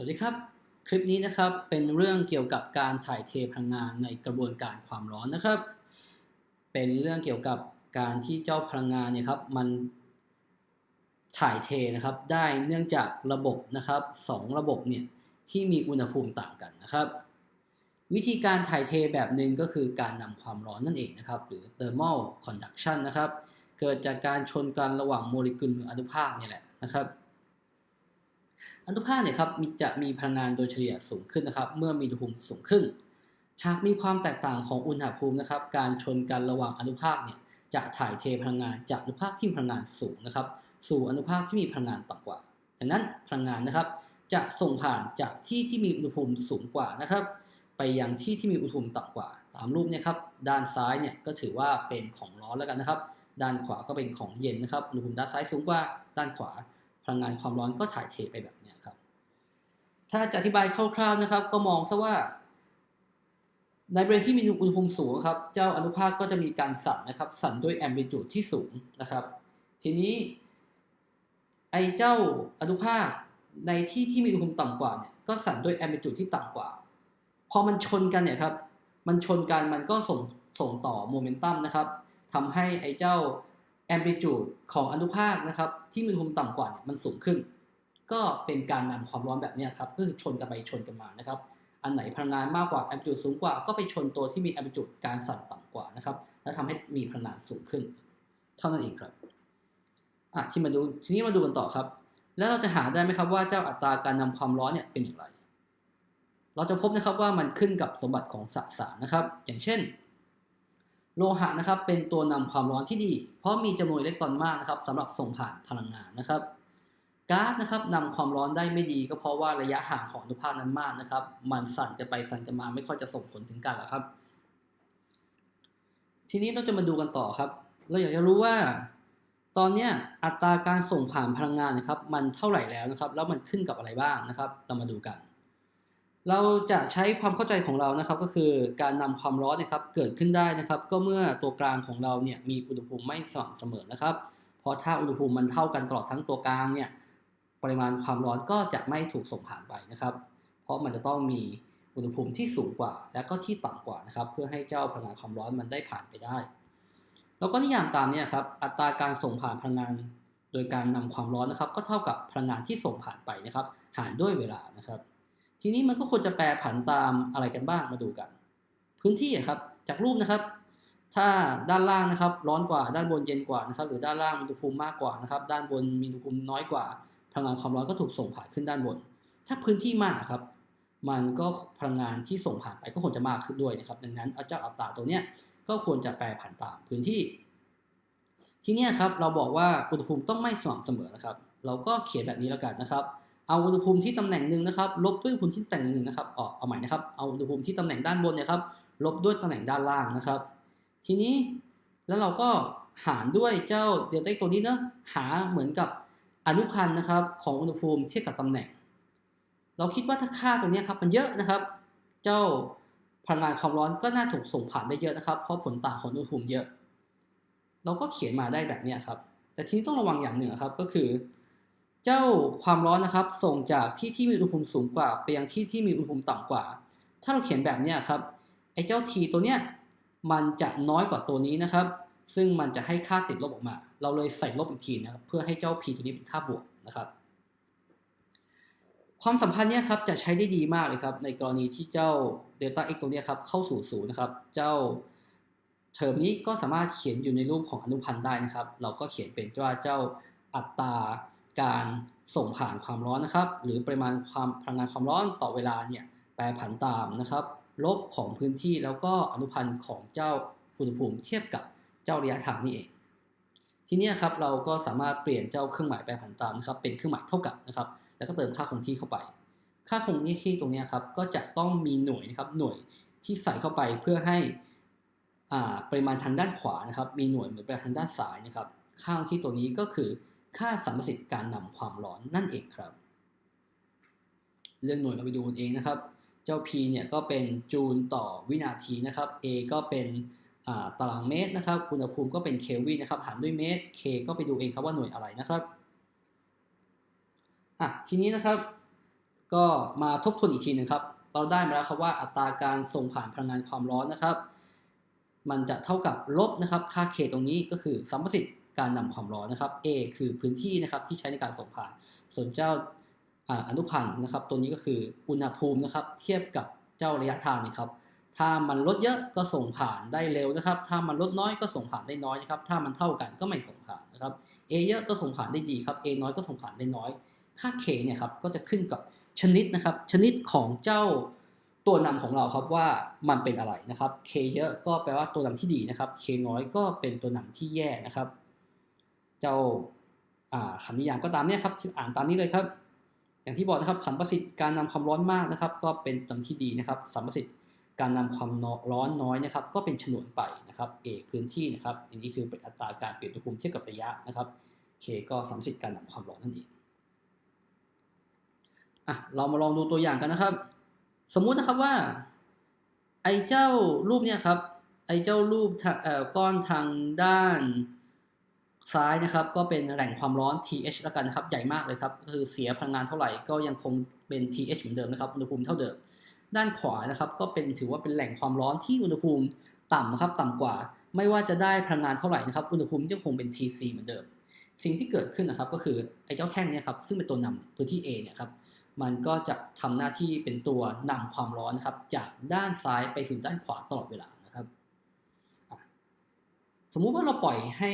สวัสดีครับ คลิปนี้นะครับเป็นเรื่องเกี่ยวกับการถ่ายเทพลังงานในกระบวนการความร้อนนะครับ เป็นเรื่องเกี่ยวกับการที่เจ้าพลังงานเนี่ยครับมันถ่ายเทนะครับ ได้เนื่องจากระบบนะครับสองระบบเนี่ยที่มีอุณหภูมิต่างกันนะครับ วิธีการถ่ายเทแบบหนึ่งก็คือการนำความร้อนนั่นเองนะครับ หรือ thermal conduction นะครับ เกิดจากการชนกันระหว่างโมเลกุลออนุภาคเนี่ยแหละนะครับ อนุภาคเนี่ยครับมีจะมีพลังงานโดยเฉลี่ยสูงขึ้นนะครับ เมื่อมีอุณหภูมิสูงขึ้น หากมีความแตกต่างของอุณหภูมินะครับ การชนกันระหว่างอนุภาคเนี่ยจะถ่ายเทพลังงานจากอนุภาคที่มีพลังงานสูงนะครับ สู่อนุภาคที่มีพลังงานต่ำกว่า ดังนั้นพลังงานนะครับ จะส่งผ่านจากที่ที่มีอุณหภูมิสูงกว่านะครับ ไปยังที่ที่มีอุณหภูมิต่ำกว่า ตามรูปเนี่ยครับด้านซ้ายเนี่ยก็ถือว่าเป็นของร้อนแล้วกันนะครับ ด้านขวาก็เป็นของเย็นนะครับอุณหภูมิด้านซ้ายสูงกว่าด้านขวา พลังงานความร้อนก็ถ่ายเทไปแบบนี้ครับ ถ้าจะอธิบายคร่าวๆนะครับ ก็มองซะว่า ในบริเวณที่มีอุณหภูมิสูงครับ เจ้าอนุภาคก็จะมีการสั่นนะครับ สั่นด้วยแอมพลิจูดที่สูงนะครับ ทีนี้ ไอ้เจ้าอนุภาคในที่ที่มีอุณหภูมิต่ำกว่าเนี่ยก็สั่นด้วยแอมพลิจูดที่ต่ำกว่า พอมันชนกันเนี่ยครับ มันชนกันมันก็ส่งส่งต่อโมเมนตัมนะครับทำให้ไอ้เจ้าแอมพลิจูดของอนุภาคนะครับ ที่มีอุณหภูมิต่ำกว่าเนี่ยมันสูงขึ้น ก็เป็นการนำความร้อนแบบนี้ครับก็คือชนกันไปชนกันมานะครับ อันไหนพลังงานมากกว่าแอมพลิจูดสูงกว่า ก็ไปชนตัวที่มีแอมพลิจูดการสั่นต่ำกว่านะครับ แล้วทำให้มีพลังงานสูงขึ้น เท่านั้นเองครับอะที่มาดูทีนี้มาดูกันต่อครับ แล้วเราจะหาได้ไหมครับว่าเจ้าอัตราการนำความร้อนเนี่ยเป็นอย่างไร เราจะพบนะครับว่ามันขึ้นกับสมบัติของสสารนะครับ อย่างเช่น โลหะนะครับเป็นตัวนำความร้อนที่ดี เพราะมีจำนวนอิเล็กตรอนมากนะครับสำหรับส่งผ่านพลังงานนะครับ ก๊าซนะครับนำความร้อนได้ไม่ดีก็เพราะว่าระยะห่างของอนุภาคนั้นมากนะครับ มันสั่นกันไปสั่นกันมาไม่ค่อยจะส่งผลถึงกันหรอกครับ ทีนี้เราจะมาดูกันต่อครับ เราอยากจะรู้ว่า ตอนเนี้ยอัตราการส่งผ่านพลังงานนะครับ มันเท่าไหร่แล้วนะครับ แล้วมันขึ้นกับอะไรบ้างนะครับ เรามาดูกัน เราจะใช้ความเข้าใจของเรานะครับ ก็คือการนำความร้อนนะครับเกิดขึ้นได้นะครับ ก็เมื่อตัวกลางของเราเนี่ยมีอุณหภูมิไม่สม่ำเสมอนะครับ เพราะถ้าอุณหภูมิมันเท่ากันตลอดทั้งตัวกลางเนี่ย ปริมาณความร้อนก็จะไม่ถูกส่งผ่านไปนะครับ เพราะมันจะต้องมีอุณหภูมิที่สูงกว่า และก็ที่ต่ำกว่านะครับ เพื่อให้เจ้าพลังงานความร้อนมันได้ผ่านไปได้ แล้วก็นิยามตามนี้ครับ อัตราการส่งผ่านพลังงาน โดยการนำความร้อนนะครับ ก็เท่ากับพลังงานที่ส่งผ่านไปนะครับ หารด้วยเวลานะครับ ทีนี้มันก็ควรจะแปรผันตามอะไรกันบ้างมาดูกัน พื้นที่ครับจากรูปนะครับ ถ้าด้านล่างนะครับ ร้อนกว่าด้านบนเย็นกว่านะครับ หรือด้านล่างมีอุณหภูมิมากกว่านะครับ ด้านบนมีอุณหภูมิน้อยกว่า พลังงานความร้อนก็ถูกส่งผ่านขึ้นด้านบน ถ้าพื้นที่มากครับ มันก็พลังงานที่ส่งผ่านไปก็ควรจะมากขึ้นด้วยนะครับ ดังนั้นเจ้าอัตราตัวเนี้ยก็ควรจะแปรผันตามพื้นที่ ทีนี้ครับเราบอกว่าอุณหภูมิต้องไม่สม่ำเสมอนะครับ เราก็เขียนแบบนี้แล้วกันนะครับ เอาอุณหภูมิที่ตำแหน่งหนึ่งนะครับ ลบด้วยอุณหภูมิที่ตำแหน่งหนึ่งนะครับออกเอาใหม่นะครับ เอาอุณหภูมิที่ตำแหน่งด้านบนเนี่ยครับ ลบด้วยตำแหน่งด้านล่างนะครับ ทีนี้แล้วเราก็หารด้วยเจ้าเดลต้าตัวนี้เนาะหาเหมือนกับ อนุพันธ์นะครับของอุณหภูมิเทียบกับตำแหน่ง เราคิดว่าถ้าค่าตรงนี้ครับมันเยอะนะครับ เจ้าพลังงานความร้อนก็น่าถูกส่งผ่านได้เยอะนะครับ เพราะผลต่างของอุณหภูมิเยอะ เราก็เขียนมาได้แบบนี้ครับ แต่ทีนี้ต้องระวังอย่างหนึ่งครับก็คือ เจ้าความร้อนนะครับ ส่งจากที่ที่มีอุณหภูมิสูงกว่า ไปยังที่ที่มีอุณหภูมิต่ำกว่า ถ้าเราเขียนแบบนี้ครับไอ้เจ้า t ตัวเนี้ยมันจะน้อยกว่าตัวนี้นะครับ ซึ่งมันจะให้ค่าติดลบออกมา เราเลยใส่ลบอีกทีนะครับเพื่อให้เจ้า p ตัวนี้เป็นค่าบวกนะครับ ความสัมพันธ์เนี้ยครับจะใช้ได้ดีมากเลยครับ ในกรณีที่เจ้า delta x ตัวนี้ครับเข้าสู่ศูนย์นะครับ เจ้าเทอมนี้ก็สามารถเขียนอยู่ในรูปของอนุพันธ์ได้นะครับ เราก็เขียนเป็นว่าเจ้าอัตราการส่งผ่านความร้อนนะครับ หรือปริมาณความพลังงานความร้อนต่อเวลาเนี่ยแปรผันตามนะครับ ลบของพื้นที่แล้วก็อนุพันธ์ของเจ้าอุณหภูมิเทียบกับเจ้าระยะทางนี่เอง ทีนี้ครับเราก็สามารถเปลี่ยนเจ้าเครื่องหมายแปรผันตามนะครับเป็นเครื่องหมายเท่ากับนะครับ แล้วก็เติมค่าคงที่เข้าไป ค่าคงที่ตรงนี้ครับก็จะต้องมีหน่วยนะครับหน่วยที่ใส่เข้าไปเพื่อให้ปริมาณทางด้านขวานะครับ มีหน่วยเหมือนปริมาณทางด้านซ้ายนะครับ ค่าคงที่ตัวนี้ก็คือค่าสัมประสิทธิ์การนำความร้อนนั่นเองครับ เรื่องหน่วยเราไปดูเองนะครับ เจ้า P เนี่ยก็เป็นจูลต่อวินาทีนะครับ A ก็เป็น ตารางเมตรนะครับ อุณหภูมิก็เป็นเคลวินนะครับ หารด้วยเมตร K ก็ไปดูเองครับว่าหน่วยอะไรนะครับอะทีนี้นะครับ ก็มาทบทวนอีกทีนึงครับ เราได้มาแล้วครับว่าอัตราการส่งผ่านพลังงานความร้อนนะครับ มันจะเท่ากับลบนะครับ ค่า k ตรงนี้ก็คือสัมประสิทธิ์การนำความร้อนนะครับ a คือพื้นที่นะครับที่ใช้ในการส่งผ่าน ส่วนเจ้าออนุพันธ์นะครับ ตัวนี้ก็คืออุณหภูมินะครับ เทียบกับเจ้าระยะทางนี่ครับ ถ้ามันลดเยอะก็ส่งผ่านได้เร็วนะครับ ถ้ามันลดน้อยก็ส่งผ่านได้น้อยนะครับ ถ้ามันเท่ากันก็ไม่ส่งผ่านนะครับ A เยอะก็ส่งผ่านได้ดีครับ A น้อยก็ส่งผ่านได้น้อย ค่า K เนี่ยครับก็จะขึ้นกับชนิดนะครับ ชนิดของเจ้าตัวนำของเราครับว่ามันเป็นอะไรนะครับ K เยอะก็แปลว่าตัวนำที่ดีนะครับ K น้อยก็เป็นตัวนำที่แย่นะครับ เจ้าคำนิยามก็ตามเนี่ยครับอ่านตามนี้เลยครับ อย่างที่บอกนะครับสัมประสิทธิ์การนำความร้อนมากนะครับ ก็เป็นตำที่ดีนะครับสัมประสิทธิ์ การนำความร้อนน้อยนะครับ ก็เป็นฉนวนไปนะครับเอพื้นที่นะครับอันนี้คือเป็นอัตราการเปลี่ยนอุณหภูมิเทียบกับระยะนะครับ K ก็สัมสิทธิ์การนำความร้อนนั่นเองอะเรามาลองดูตัวอย่างกันนะครับ สมมุตินะครับว่า ไอ้เจ้ารูปเนี่ยครับไอ้เจ้ารูปเอ่อก้อนทางด้านซ้ายนะครับ ก็เป็นแหล่งความร้อน TH แล้วกันนะครับ ใหญ่มากเลยครับก็คือเสียพลังงานเท่าไหร่ก็ยังคงเป็น TH เหมือนเดิมนะครับอุณหภูมิเท่าเดิม ด้านขวานะครับก็เป็นถือว่าเป็นแหล่งความร้อนที่อุณหภูมิต่ำครับต่ำกว่า ไม่ว่าจะได้พลังงานเท่าไหร่นะครับอุณหภูมิยังคงเป็น TC เหมือนเดิม สิ่งที่เกิดขึ้นนะครับก็คือไอ้เจ้าแท่งเนี่ยครับซึ่งเป็นตัวนำพื้นที่ A เนี่ยครับมันก็จะทำหน้าที่เป็นตัวนำความร้อนนะครับจากด้านซ้ายไปสู่ด้านขวาตลอดเวลานะครับ สมมุติว่าเราปล่อยให้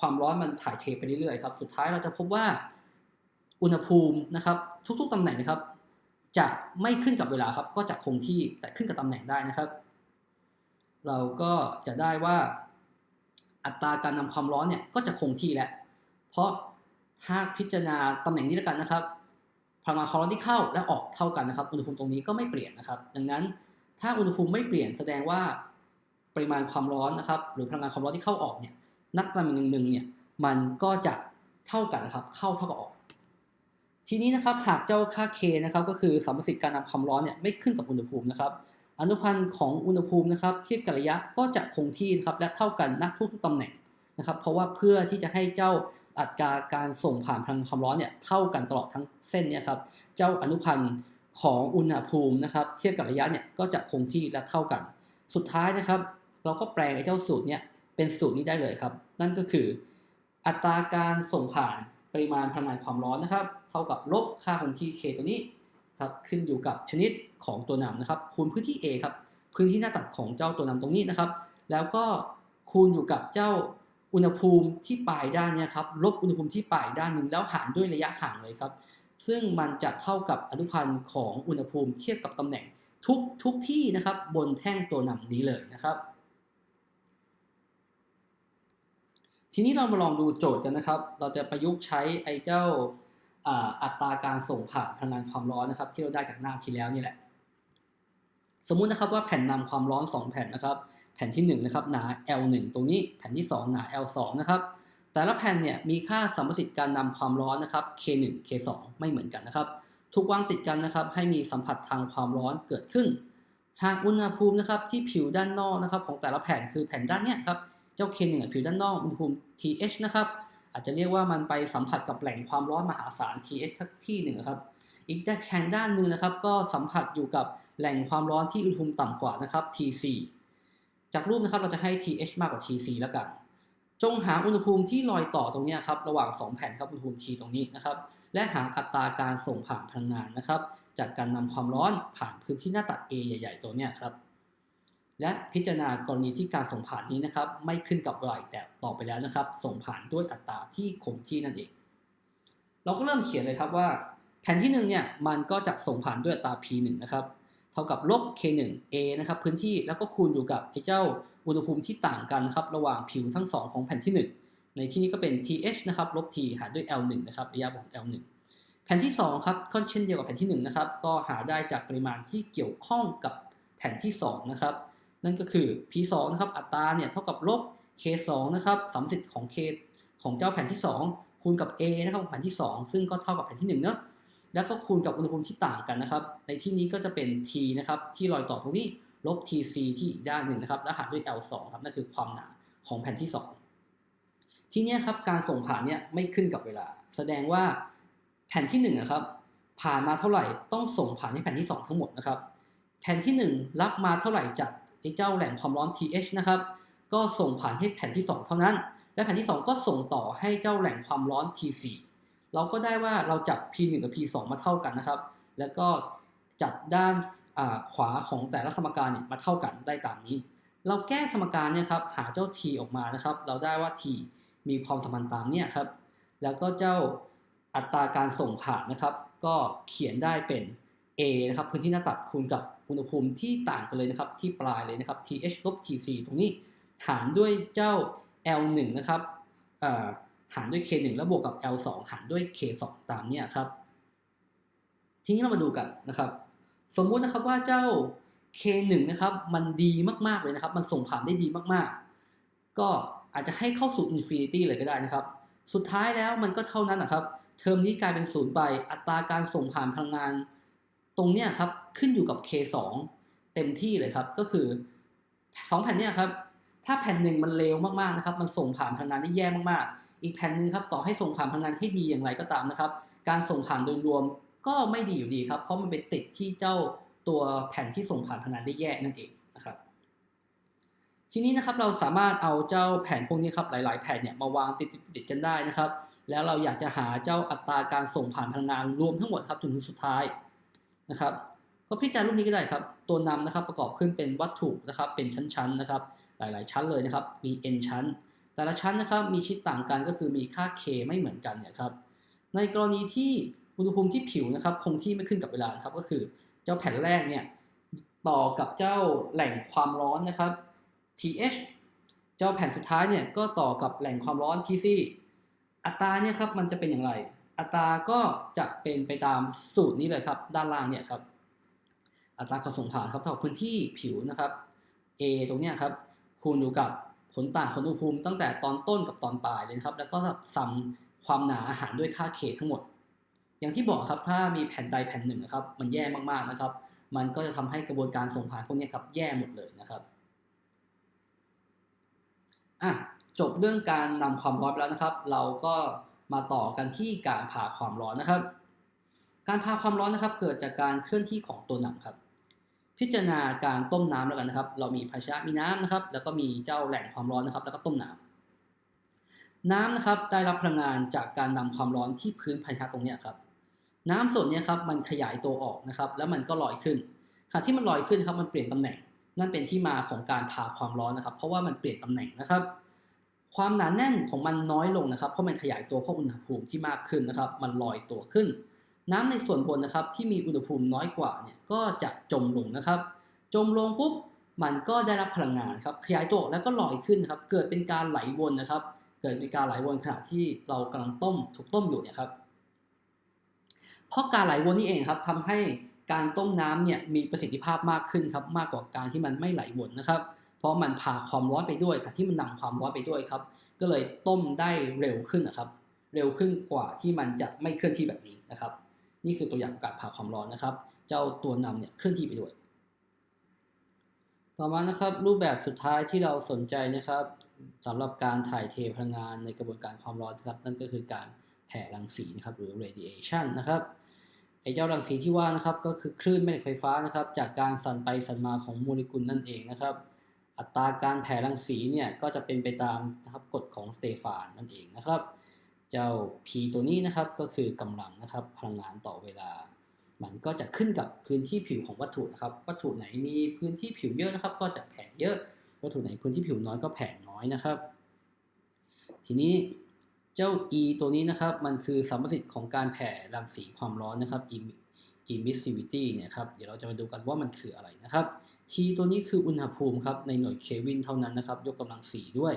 ความร้อนมันถ่ายเทไปเรื่อยๆครับสุดท้ายเราจะพบว่าอุณหภูมินะครับทุกๆตำแหน่งนะครับ จะไม่ขึ้นกับเวลาครับ ก็จะคงที่แต่ขึ้นกับตำแหน่งได้นะครับ เราก็จะได้ว่าอัตราการนำความร้อนเนี่ยก็จะคงที่แหละ เพราะถ้าพิจารณาตำแหน่งนี้แล้วกันนะครับพลังงานความร้อนที่เข้าและออกเท่ากันนะครับ อุณหภูมิตรงนี้ก็ไม่เปลี่ยนนะครับ ดังนั้นถ้าอุณหภูมิไม่เปลี่ยนแสดงว่าปริมาณความร้อนนะครับ หรือพลังงานความร้อนที่เข้าออกเนี่ยนักตำแหน่งหนึ่งๆเนี่ยมันก็จะเท่ากันนะครับ เข้าเท่ากับออก ทีนี้นะครับหากเจ้าค่า k นะครับก็คือสัมประสิทธิ์การนำความร้อนเนี่ยไม่ขึ้นกับอุณหภูมินะครับอนุพันธ์ของอุณหภูมินะครับเทียบกับระยะก็จะคงที่นะครับและเท่ากันณทุกๆตำแหน่งนะครับเพราะว่าเพื่อที่จะให้เจ้าอัตราการส่งผ่านพลังความร้อนเนี่ยเท่ากันตลอดทั้งเส้นเนี่ยครับเจ้าอนุพันธ์ของอุณหภูมินะครับเทียบกับระยะเนี่ยก็จะคงที่และเท่ากัน สุดท้ายนะครับ เราก็แปลงไอ้เจ้าสูตรเนี่ยเป็นสูตรนี้ได้เลยครับ นั่นก็คือ อัตราการส่งผ่านปริมาณพลังงานความร้อนนะครับ เท่ากับลบค่าคงที่ k ตัวนี้ครับขึ้นอยู่กับชนิดของตัวนำนะครับ คูณพื้นที่ A ครับพื้นที่หน้าตัดของเจ้าตัวนำตรงนี้นะครับ แล้วก็คูณอยู่กับเจ้าอุณหภูมิที่ปลายด้านเนี่ยครับลบอุณหภูมิที่ปลายด้านหนึ่งแล้วหารด้วยระยะห่างเลยครับ ซึ่งมันจะเท่ากับอนุพันธ์ของอุณหภูมิเทียบกับตำแหน่งทุกทุกที่นะครับบนแท่งตัวนำนี้เลยนะครับ ทีนี้เรามาลองดูโจทย์กันนะครับ เราจะประยุกต์ใช้ไอ้เจ้า อัตราการส่งผ่านพลังงานความร้อนนะครับ ที่เราได้จากหน้าที่แล้วนี่แหละ สมมุตินะครับว่าแผ่นนำความร้อน 2 แผ่นนะครับ แผ่นที่1นะครับหนา L1 ตรงนี้แผ่นที่ 2 หนา L2 นะครับ แต่ละแผ่นเนี่ยมีค่าสัมประสิทธิ์การนำความร้อนนะครับ K1 K2 ไม่เหมือนกันนะครับถูกวางติดกันนะครับ ให้มีสัมผัสทางความร้อนเกิดขึ้น หากอุณหภูมินะครับที่ผิวด้านนอกนะครับ ของแต่ละแผ่นคือแผ่นด้านเนี้ยครับ เจ้า K1 ผิวด้านนอกอุณหภูมิ TH นะครับ อาจจะเรียกว่ามันไปสัมผัสกับแหล่งความร้อนมหาศาล TH ทักที่หนึ่งครับ อีกด้านแขนด้านหนึ่งนะครับ ก็สัมผัสอยู่กับแหล่งความร้อนที่อุณหภูมิต่ำกว่านะครับ TC จากรูปนะครับเราจะให้ TH มากกว่า TC แล้วกัน จงหาอุณหภูมิที่ลอยต่อตรงนี้ครับระหว่าง 2 แผ่นครับอุณหภูมิ T ตรงนี้นะครับ และหาอัตราการส่งผ่านพลังงานนะครับ จากการนำความร้อนผ่านพื้นที่หน้าตัด A ใหญ่ ๆ ตัวเนี้ยครับ และพิจารณากรณีที่การส่งผ่านนี้นะครับ ไม่ขึ้นกับไหลแต่ต่อไปแล้วนะครับ ส่งผ่านด้วยอัตราที่คงที่นั่นเอง เราก็เริ่มเขียนเลยครับว่า แผ่นที่1เนี่ยมันก็จะส่งผ่านด้วยอัตรา P1 นะครับเท่ากับลบ K1 A นะครับพื้นที่แล้วก็คูณอยู่กับไอ้เจ้าอุณหภูมิที่ต่างกันนะครับระหว่างผิวทั้ง 2 ของแผ่นที่ 1 ในที่นี้ก็เป็น TH นะครับลบ T หารด้วย L1 นะครับระยะของ L1 แผ่นที่ 2 ครับก็เช่นเดียวกับแผ่นที่1นะครับก็หาได้จากปริมาณที่เกี่ยวข้องกับแผ่นที่2นะครับ นั่นก็คือ P2 นะครับ อัตราเนี่ยเท่ากับลบ K2 นะครับสมสิทธิ์ของ K ของเจ้าแผ่นที่ 2 คูณกับ A นะครับของแผ่นที่ 2 ซึ่งก็เท่ากับแผ่นที่1เนอะแล้วก็คูณกับอุณหภูมิที่ต่างกันนะครับ ในที่นี้ก็จะเป็น T นะครับที่รอยต่อตรงนี้ลบ TC ที่อีกด้านหนึ่งนะครับและหารด้วย L2 ครับนั่นคือความหนาของแผ่นที่ 2 ทีนี้ครับการส่งผ่านเนี่ยไม่ขึ้นกับเวลา แสดงว่าแผ่นที่1นะครับผ่านมาเท่าไหร่ต้องส่งผ่านให้แผ่นที่ 2 ทั้งหมดนะครับแผ่นที่ 1 รับมาเท่าไหร่จาก ไอ้เจ้าแหล่งความร้อน TH นะครับ ก็ส่งผ่านให้แผ่นที่ 2 เท่านั้น และแผ่นที่ 2 ก็ส่งต่อให้เจ้าแหล่งความร้อน T4 เราก็ได้ว่าเราจับ P1 กับ P2 มาเท่ากันนะครับ แล้วก็จับด้านขวาของแต่ละสมการเนี่ยมาเท่ากันได้ตามนี้ เราแก้สมการเนี่ยครับหาเจ้า t ออกมานะครับ เราได้ว่า t มีความสัมพันธ์ตามเนี่ยครับ แล้วก็เจ้าอัตราการส่งผ่านนะครับ ก็เขียนได้เป็น a นะครับพื้นที่หน้าตัดคูณกับอุณหภูมิที่ต่างกันเลยนะครับที่ปลายเลยนะครับ th ลบ tc ตรงนี้หารด้วยเจ้า l1 นะครับหารด้วย k1 แล้วบวกกับ l2 หารด้วย k2 ตามเนี่ยครับ ทีนี้เรามาดูกันนะครับ สมมุตินะครับว่าเจ้า K1 นะครับมันดีมากๆเลยนะครับ มันส่งผ่านได้ดีมากๆ ก็อาจจะให้เข้าสู่ Infinity เลยก็ได้นะครับ สุดท้ายแล้วมันก็เท่านั้นนะครับ เทอมนี้กลายเป็นศูนย์ไปอัตราการส่งผ่านพลังงาน ตรงเนี้ยครับขึ้นอยู่กับ K2 เต็มที่เลยครับ ก็คือ2แผ่นเนี้ยครับ ถ้าแผ่นหนึ่งมันเลวมากๆนะครับ มันส่งผ่านพลังงานได้แย่มากๆ อีกแผ่นหนึ่งครับต่อให้ส่งผ่านพลังงานให้ดีอย่างไรก็ตามนะครับ การส่งผ่านโดยรวมก็ไม่ดีอยู่ดีครับ เพราะมันไปติดที่เจ้าตัวแผ่นที่ส่งผ่านพลังงานได้แย่นั่นเองนะครับ ทีนี้นะครับเราสามารถเอาเจ้าแผ่นพวกนี้ครับหลาย ๆ แผ่นเนี่ยมาวางติดติดกันได้นะครับ แล้วเราอยากจะหาเจ้าอัตราการส่งผ่านพลังงานรวมทั้งหมดครับจนถึงสุดท้าย นะครับ ก็พิจารณารูปนี้ก็ได้ครับ ตัวนำนะครับประกอบขึ้นเป็นวัตถุนะครับ เป็นชั้นๆนะครับ หลายๆ ชั้นเลยนะครับ มี n ชั้น แต่ละชั้นนะครับมีชิดต่างกันก็คือมีค่า k ไม่เหมือนกันเนี่ยครับ ในกรณีที่อุณหภูมิที่ผิวนะครับคงที่ไม่ขึ้นกับเวลาครับก็คือเจ้าแผ่นแรกเนี่ยต่อกับเจ้าแหล่งความร้อนนะครับ TH เจ้าแผ่นสุดท้ายเนี่ยก็ต่อกับแหล่งความร้อน TC อัตราเนี่ยครับมันจะเป็นอย่างไร อัตราก็จะเป็นไปตามสูตรนี้เลยครับ ด้านล่างเนี่ยครับ อัตราการส่งผ่านครับเท่าพื้นที่ผิวนะครับ A ตรงเนี้ยครับคูณดูกับผลต่างของอุณหภูมิตั้งแต่ตอนต้นกับตอนปลายเลยครับ แล้วก็สัมความหนาอาหารด้วยค่า K ทั้งหมด อย่างที่บอกครับถ้ามีแผ่นใดแผ่นหนึ่งนะครับ มันแย่มากๆนะครับ มันก็จะทำให้กระบวนการส่งผ่านพวกนี้ครับแย่หมดเลยนะครับอะจบเรื่องการนำความร้อนแล้วนะครับ เราก็ มาต่อกันที่การพาความร้อนนะครับ การพาความร้อนนะครับ เกิดจากการเคลื่อนที่ของตัวหนำครับ พิจารณาการต้มน้ำแล้วกันนะครับ เรามีภาชนะมีน้ำนะครับ แล้วก็มีเจ้าแหล่งความร้อนนะครับ แล้วก็ต้มน้ำน้ำนะครับได้รับพลังงานจากการนำความร้อนที่พื้นภาชนะตรงนี้ครับ น้ำส่วนนี้ครับมันขยายตัวออกนะครับ แล้วมันก็ลอยขึ้นขณะที่มันลอยขึ้นครับมันเปลี่ยนตำแหน่ง นั่นเป็นที่มาของการพาความร้อนนะครับ เพราะว่ามันเปลี่ยนตำแหน่งนะครับ ความหนาแน่นของมันน้อยลงนะครับ เพราะมันขยายตัวเพราะอุณหภูมิที่มากขึ้นนะครับ มันลอยตัวขึ้น น้ำในส่วนบนนะครับที่มีอุณหภูมิน้อยกว่าเนี่ยก็จะจมลงนะครับ จมลงปุ๊บมันก็ได้รับพลังงานครับขยายตัวแล้วก็ลอยขึ้นครับ เกิดเป็นการไหลวนนะครับ เกิดเป็นการไหลวนขณะที่เรากำลังต้มถูกต้มอยู่เนี่ยครับ เพราะการไหลวนนี่เองครับทำให้การต้มน้ำเนี่ยมีประสิทธิภาพมากขึ้นครับมากกว่าการที่มันไม่ไหลวนนะครับ เพราะมันพาความร้อนไปด้วยค่ะที่มันนำความร้อนไปด้วยครับ ก็เลยต้มได้เร็วขึ้นนะครับ เร็วขึ้นกว่าที่มันจะไม่เคลื่อนที่แบบนี้นะครับ นี่คือตัวอย่างการพาความร้อนนะครับ เจ้าตัวนำเนี่ยเคลื่อนที่ไปด้วย ต่อมานะครับรูปแบบสุดท้ายที่เราสนใจนะครับสำหรับการถ่ายเทพลังงานในกระบวนการความร้อนครับ นั่นก็คือการแผ่รังสีนะครับหรือ radiation นะครับไอ้เจ้ารังสีที่ว่านะครับก็คือคลื่นแม่เหล็กไฟฟ้านะครับ จากการสั่นไปสั่นมาของโมเลกุลนั่นเองนะครับ อัตราการแผ่รังสีเนี่ยก็จะเป็นไปตามนะครับกฎของสเตฟานนั่นเองนะครับ เจ้า P ตัวนี้นะครับก็คือกำลังนะครับพลังงานต่อเวลา มันก็จะขึ้นกับพื้นที่ผิวของวัตถุนะครับ วัตถุไหนมีพื้นที่ผิวเยอะนะครับ ก็จะแผ่เยอะ วัตถุไหนพื้นที่ผิวน้อยก็แผ่น้อยนะครับ ทีนี้เจ้า E ตัวนี้นะครับมันคือสัมประสิทธิ์ของการแผ่รังสีความร้อนนะครับ emissivity เนี่ยครับเดี๋ยวเราจะมาดูกันว่ามันคืออะไรนะครับ T ตัวนี้คืออุณหภูมิครับในหน่วยเควินเท่านั้นนะครับ ยกกำลังสีด้วย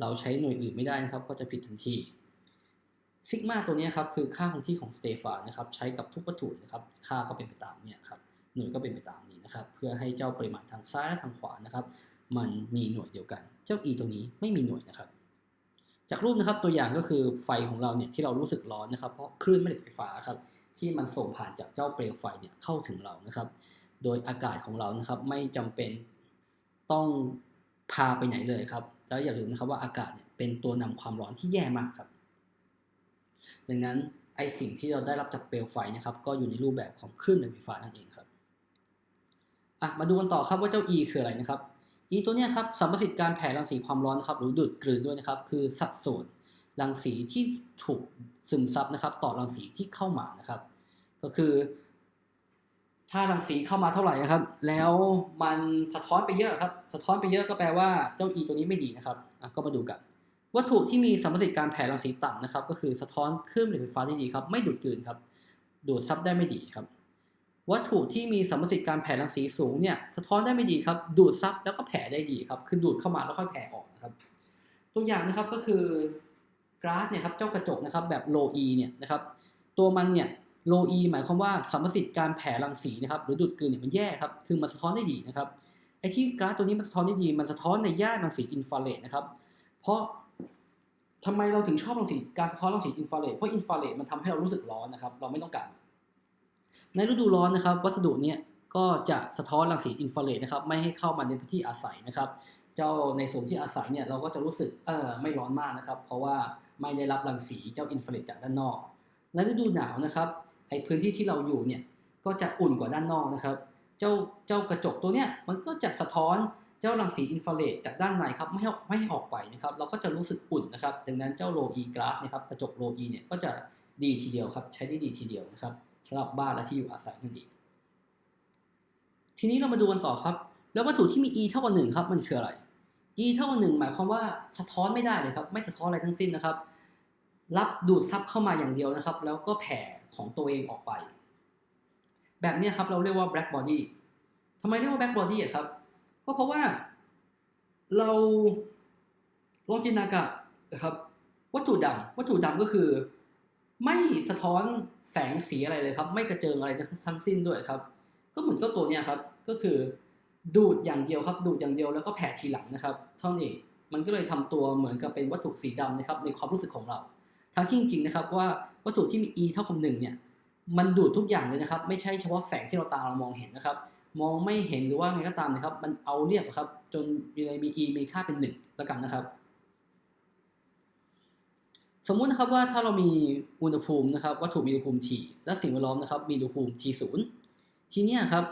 เราใช้หน่วยอื่นไม่ได้นะครับ ก็จะผิดทันทีซิกมาตัวนี้ครับคือค่าคงที่ของสเตฟานนะครับใช้กับทุกวัตถุนะครับค่าก็เป็นไปตามเนี่ยครับหน่วยก็เป็นไปตามนี้นะครับ เพื่อให้เจ้าปริมาณทางซ้ายและทางขวานะครับ มันมีหน่วยเดียวกัน เจ้า E ตรงนี้ไม่มีหน่วยนะครับ จากรูปนะครับตัวอย่างก็คือไฟของเราเนี่ยที่เรารู้สึกร้อนนะครับ เพราะคลื่นแม่เหล็กไฟฟ้าครับที่มันส่งผ่านจากเจ้าเปลวไฟเนี่ยเข้าถึงเรานะครับ โดยอากาศของเรานะครับ ไม่จำเป็นต้องพาไปไหนเลยครับ แล้วอย่าลืมนะครับว่าอากาศเป็นตัวนำความร้อนที่แย่มากครับ ดังนั้นไอสิ่งที่เราได้รับจากเปลวไฟนะครับ ก็อยู่ในรูปแบบของคลื่นไฟฟ้านั่นเองครับอะมาดูกันต่อครับว่าเจ้า E คืออะไรนะครับ E ตัวเนี้ยครับสัมประสิทธิ์การแผ่รังสีความร้อนนะครับหรือดูดกลืนด้วยนะครับ คือสัดส่วนรังสีที่ถูกซึมซับนะครับ ต่อรังสีที่เข้ามานะครับ ก็คือ ถ้ารังสีเข้ามาเท่าไหร่นะครับ แล้วมันสะท้อนไปเยอะครับ สะท้อนไปเยอะก็แปลว่าเจ้า E ตัวนี้ไม่ดีนะครับอะก็มาดูกัน วัตถุที่มีสัมประสิทธิ์การแผ่รังสีต่ำนะครับ ก็คือสะท้อนคลื่นไฟฟ้าได้ดีครับ ไม่ดูดกลืนครับ ดูดซับได้ไม่ดีครับ วัตถุที่มีสัมประสิทธิ์การแผ่รังสีสูงเนี่ย สะท้อนได้ไม่ดีครับ ดูดซับแล้วก็แผ่ได้ดีครับ คือดูดเข้ามาแล้วค่อยแผ่ออกนะครับ ตัวอย่างนะครับก็คือกราสเนี่ยครับ เจ้ากระจกนะครับแบบ low E เนี่ยนะครับ ตัวมันเนี่ย low E หมายความว่าสัมประสิทธิ์การแผ่รังสีนะครับหรือดูดกลืนเนี่ยมันแย่ครับคือมันสะท้อนได้ดีนะครับไอ้ที่กราสตัวนี้มันสะท้อนได้ดี มันสะท้อนในย่านรังสีอินฟราเรดนะครับเพราะทำไมเราถึงชอบรังสีการสะท้อนรังสีอินฟราเรดเพราะอินฟราเรดมันทำให้เรารู้สึกร้อนนะครับเราไม่ต้องการ ในฤดูร้อนนะครับ วัสดุเนี้ยก็จะสะท้อนรังสีอินฟราเรดนะครับไม่ให้เข้ามาในพื้นที่อาศัยนะครับ เจ้าในส่วนที่อาศัยเนี่ยเราก็จะรู้สึกเออไม่ร้อนมากนะครับ เพราะว่าไม่ได้รับรังสีเจ้าอินฟราเรดจากด้านนอก ในฤดูหนาวนะครับ ไอพื้นที่ที่เราอยู่เนี่ยก็จะอุ่นกว่าด้านนอกนะครับ เจ้าเจ้ากระจกตัวเนี้ยมันก็จะสะท้อนเจ้ารังสีอินฟราเรดจากด้านในครับไม่ให้ไม่ให้ออกไปนะครับ เราก็จะรู้สึกอุ่นนะครับ ดังนั้นเจ้าโลอีกราฟนะครับกระจกโลอีเนี่ยก็จะดีทีเดียวครับ ใช้ได้ดีทีเดียวนะครับสำหรับบ้านและที่อยู่อาศัยนั่นเองทีนี้เรามาดูกันต่อครับ แล้ววัตถุที่มี e เท่ากับหนึ่งครับมันคืออะไร e เท่ากับหนึ่งหมายความว่าสะท้อนไม่ได้เลยครับ ไม่สะท้อนอะไรทั้งสิ้นนะครับ รับดูดซับเข้ามาอย่างเดียวนะครับ แล้วก็แผ่ ของตัวเองออกไป แบบนี้ครับเราเรียกว่า black body ทำไมเรียกว่า black body อะครับ ก็เพราะว่าเราลองจินตนาการนะครับ วัตถุดำวัตถุดำก็คือ ไม่สะท้อนแสงสีอะไรเลยครับ ไม่กระเจิงอะไรทั้งสิ้นด้วยครับ ก็เหมือนเจ้าตัวเนี้ยครับ ก็คือดูดอย่างเดียวครับ ดูดอย่างเดียวแล้วก็แผ่ทีหลังนะครับเท่านั้นเองมันก็เลยทำตัวเหมือนกับเป็นวัตถุสีดำนะครับในความรู้สึกของเรา ทั้งที่จริงๆนะครับว่าวัตถุที่มี e เท่ากับหนึ่งเนี่ยมันดูดทุกอย่างเลยนะครับ ไม่ใช่เฉพาะแสงที่เราตาเรามองเห็นนะครับ มองไม่เห็นหรือว่าไงก็ตามนะครับ มันเอาเรียบครับ จนมีอะไรมี e มีค่าเป็นหนึ่งแล้วกันนะครับ สมมุตินะครับว่าถ้าเรามีอุณหภูมินะครับวัตถุมีอุณหภูมิ T และสิ่งแวดล้อมนะครับมีอุณหภูมิ T ศูนย์ทีนี้ครับ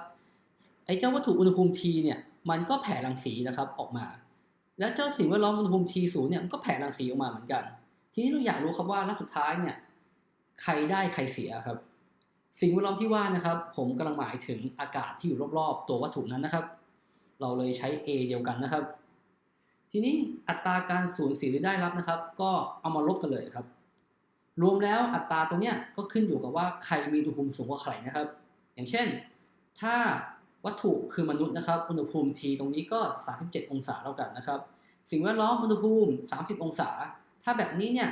ไอ้เจ้าวัตถุอุณหภูมิ T เนี่ยมันก็แผ่รังสีนะครับออกมา แล้วเจ้าสิ่งแวดล้อมอุณหภูมิ T ศูนย์เนี่ยมันก็แผ่รังสีออกมาเหมือนกัน ทีนี้เราอยากรู้ครับว่าแล้วสุดท้ายเนี่ย ใครได้ใครเสียครับ สิ่งแวดล้อมที่ว่านะครับ ผมกำลังหมายถึงอากาศที่อยู่รอบๆ ตัววัตถุนั้นนะครับ เราเลยใช้ A เดียวกันนะครับ ทีนี้อัตราการสูญเสียหรือได้รับนะครับ ก็เอามาลบกันเลยครับ รวมแล้วอัตราตัวเนี้ยก็ขึ้นอยู่กับว่าใครมีอุณหภูมิสูงกว่าใครนะครับ อย่างเช่น ถ้าวัตถุคือมนุษย์นะครับ อุณหภูมิ T ตรงนี้ก็ 37 องศาแล้วกันนะครับ สิ่งแวดล้อมอุณหภูมิ 30 องศา ถ้าแบบนี้เนี่ย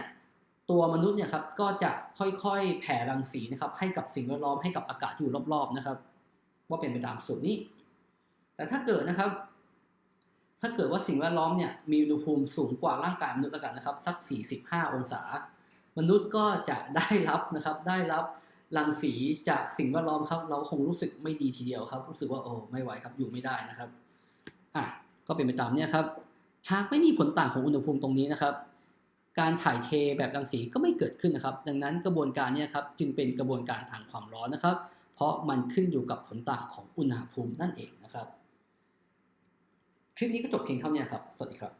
ตัวมนุษย์เนี่ยครับก็จะค่อยๆแผ่รังสีนะครับ ให้กับสิ่งแวดล้อมให้กับอากาศที่อยู่รอบๆนะครับ ว่าเป็นไปตามสูตรนี้ แต่ถ้าเกิดนะครับ ถ้าเกิดว่าสิ่งแวดล้อมเนี่ยมีอุณหภูมิสูงกว่าร่างกายมนุษย์แล้วกันนะครับ สัก 45 องศา มนุษย์ก็จะได้รับนะครับ ได้รับรังสีจากสิ่งแวดล้อมครับ เราคงรู้สึกไม่ดีทีเดียวครับ รู้สึกว่าโอ้ไม่ไหวครับอยู่ไม่ได้นะครับอะก็เป็นไปตามเนี้ยครับ หากไม่มีผลต่างของอุณหภูมิตรงนี้นะครับ การถ่ายเทแบบรังสีก็ไม่เกิดขึ้นนะครับ ดังนั้นกระบวนการนี้ครับจึงเป็นกระบวนการทางความร้อนนะครับ เพราะมันขึ้นอยู่กับผลต่างของอุณหภูมินั่นเองนะครับ คลิปนี้ก็จบเพียงเท่านี้ครับ สวัสดีครับ